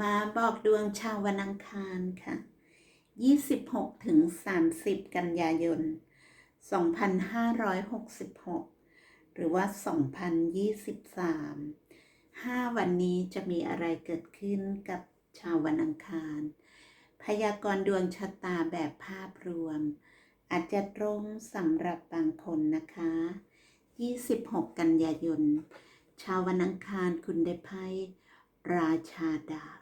มาบอกดวงชาววันอังคารค่ะ 26ถึง30 กันยายน 2566 หรือว่า 2023 5 วันนี้จะมีอะไรเกิดขึ้นกับชาววันอังคาร พยากรณ์ดวงชะตาแบบภาพรวม อาจจะตรงสำหรับบางคนนะคะ 26 กันยายน ชาววันอังคารคุณได้ไพ่ราชาดาบ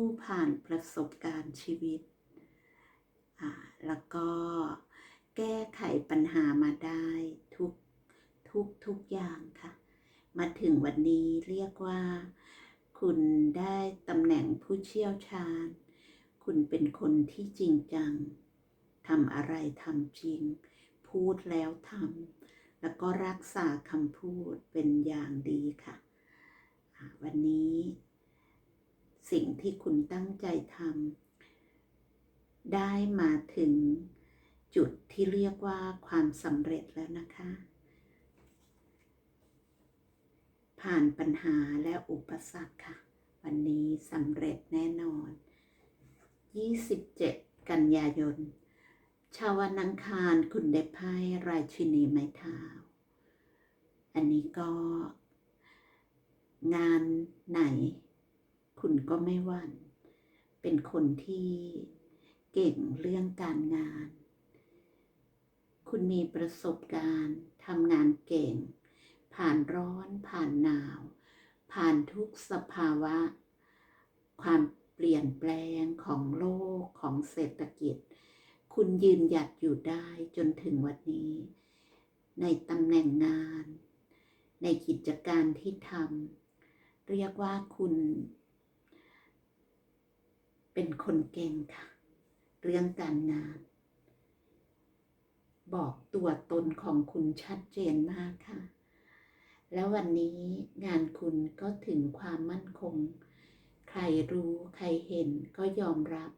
ผู้ผ่านประสบการณ์ชีวิต แล้วก็แก้ไขปัญหามาได้ทุกทุกทุกอย่างค่ะ มาถึงวันนี้เรียกว่า คุณได้ตำแหน่งผู้เชี่ยวชาญ คุณเป็นคนที่จริงจังทำอะไรทำจริง พูดแล้วทำแล้วก็รักษาคำพูดเป็นอย่างดีค่ะ วันนี้ สิ่งที่คุณตั้งใจทำได้มาถึงจุดที่เรียกว่าความสำเร็จแล้วนะคะ ผ่านปัญหาและอุปสรรคค่ะ วันนี้สำเร็จแน่นอน 27 กันยายน ชาววันอังคารคุณได้ไพ่รายชินีไม้เท้า อันนี้ก็งานไหน คุณก็ไม่หวั่น เป็นคนที่เก่งเรื่องการงาน คุณมีประสบการณ์ทำงานเก่ง ผ่านร้อนผ่านหนาว ผ่านทุกสภาวะ ความเปลี่ยนแปลงของโลกของเศรษฐกิจ คุณยืนหยัดอยู่ได้จนถึงวันนี้ ในตำแหน่งงาน ในกิจการที่ทำเรียกว่าคุณ เป็นคนเก่งค่ะ เรื่องการงาน บอกตัวตนของคุณชัดเจนมากค่ะ แล้ววันนี้งานคุณก็ถึงความมั่นคง ใครรู้ใครเห็นก็ยอมรับ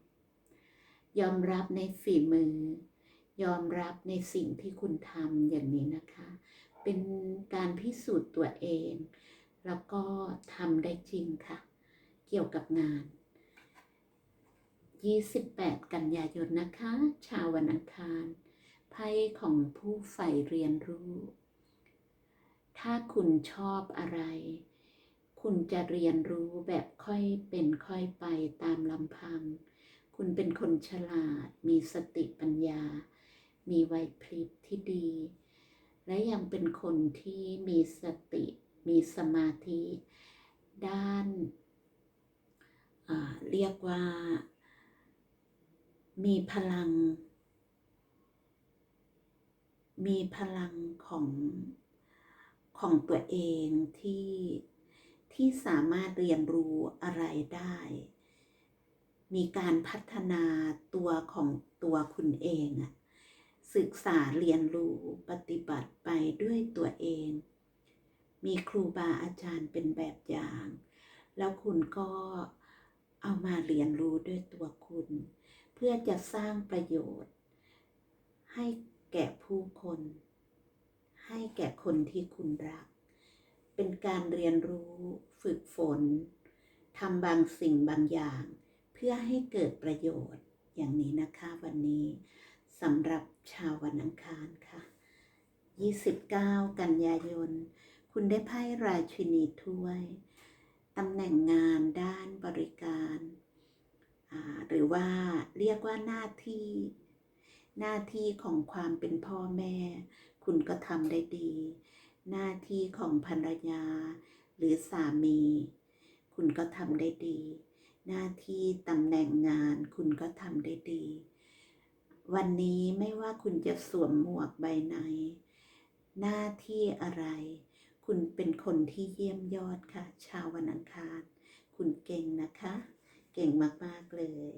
ยอมรับในฝีมือ ยอมรับในสิ่งที่คุณทำอย่างนี้นะคะ เป็นการพิสูจน์ตัวเอง แล้วก็ทำได้จริงค่ะ เกี่ยวกับงาน 28 กันยายนนะคะ ชาววันอังคารไพ่ของผู้ใฝ่เรียนรู้ ถ้าคุณชอบอะไร คุณจะเรียนรู้แบบค่อยเป็นค่อยไปตามลำพัง คุณเป็นคนฉลาด มีสติปัญญา มีไหวพริบที่ดี และยังเป็นคนที่มีสติ มีสมาธิ ด้านเรียกว่า มีพลัง มีพลังของของตัวเองที่ที่สามารถเรียนรู้อะไรได้ มีการพัฒนาตัวของตัวคุณเองอะศึกษาเรียนรู้ปฏิบัติไปด้วยตัวเอง มีครูบาอาจารย์เป็นแบบอย่าง แล้วคุณก็เอามาเรียนรู้ด้วยตัวคุณ พื่อจะสร้างประโยชน์ ให้แก่ผู้คน ให้แก่คนที่คุณรัก เป็นการเรียนรู้ฝึกฝนทำบางสิ่งบางอย่าง เพื่อให้เกิดประโยชน์อย่างนี้นะคะวันนี้สำหรับชาววันอังคารค่ะ 29 กันยายน คุณได้ไพ่ราชินีถ้วยตำแหน่งงานด้านบริการ หรือว่าเรียกว่าหน้าที่ หน้าที่ของความเป็นพ่อแม่ คุณก็ทำได้ดี หน้าที่ของภรรยา หรือสามี คุณก็ทำได้ดี หน้าที่ตำแหน่งงาน คุณก็ทำได้ดี วันนี้ไม่ว่าคุณจะสวมหมวกใบไหน หน้าที่อะไร คุณเป็นคนที่เยี่ยมยอดค่ะ ชาววันอังคาร คุณเก่งนะคะ เก่งมาก ๆ เลย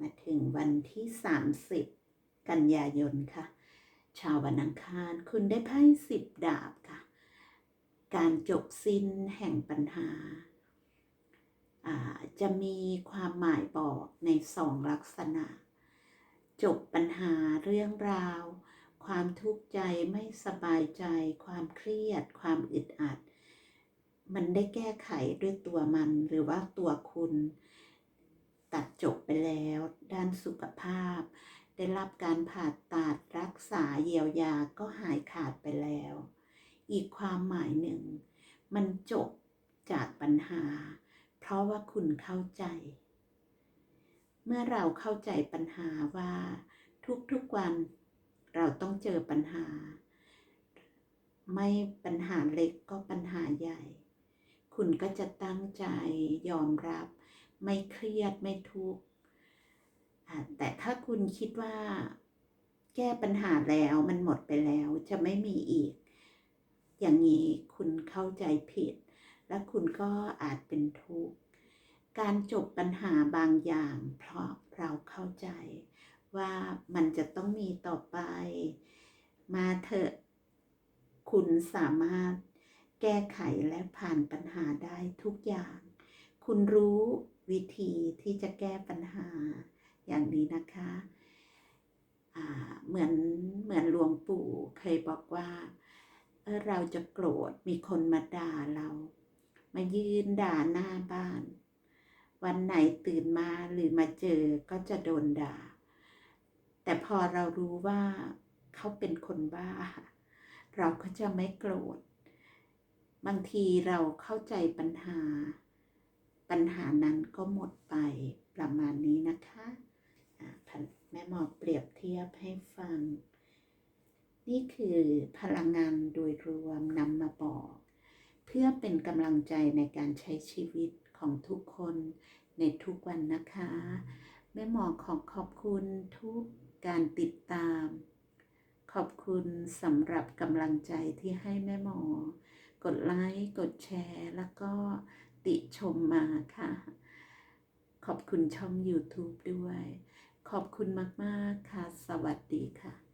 มาถึงวันที่ 30 กันยายนค่ะ ชาววันอังคารคุณได้ไพ่สิบดาบค่ะ การจบสิ้นแห่งปัญหาาจะมีความหมายบอกในสองลักษณะ จบปัญหาเรื่องราว ความทุกข์ใจไม่สบายใจ ความเครียด ความอึดอัด มันได้แก้ไขด้วยตัวมันหรือว่าตัวคุณ ตัดจบไปแล้ว ด้านสุขภาพ ได้รับการผ่าตัดรักษาเยียวยาก็หายขาดไปแล้ว อีกความหมายหนึ่ง มันจบจากปัญหา เพราะว่าคุณเข้าใจ เมื่อเราเข้าใจปัญหาว่า ทุกๆวันเราต้องเจอปัญหา ไม่ปัญหาเล็กก็ปัญหาใหญ่ คุณก็จะตั้งใจยอมรับ ไม่เครียดไม่ทุกข์แต่ถ้าคุณคิดว่าแก้ปัญหาแล้วมันหมดไปแล้วจะไม่มีอีก อย่างนี้คุณเข้าใจผิด และคุณก็อาจเป็นทุกข์การจบปัญหาบางอย่าง เพราะเราเข้าใจว่ามันจะต้องมีต่อไป มาเถอะ คุณสามารถ แก้ไขและผ่านปัญหาได้ทุกอย่าง คุณรู้วิธีที่จะแก้ปัญหาอย่างนี้นะคะเหมือนเหมือนหลวงปู่เคยบอกว่าเออเราจะโกรธมีคนมาด่าเรา มายืนด่าหน้าบ้าน วันไหนตื่นมาหรือมาเจอก็จะโดนด่า แต่พอเรารู้ว่าเขาเป็นคนบ้า เราก็จะไม่โกรธ บางทีเราเข้าใจปัญหา ปัญหานั้นก็หมดไปประมาณนี้นะคะแม่หมอเปรียบเทียบให้ฟัง นี่คือพลังงานโดยรวมนำมาบอก เพื่อเป็นกำลังใจในการใช้ชีวิตของทุกคนในทุกวันนะคะ แม่หมอขอขอบคุณทุกการติดตาม ขอบคุณสำหรับกำลังใจที่ให้แม่หมอ กดไลค์กดแชร์ แล้วก็ติชมมาค่ะ ขอบคุณช่อง YouTube ด้วย ขอบคุณมาก ๆ ค่ะ สวัสดีค่ะ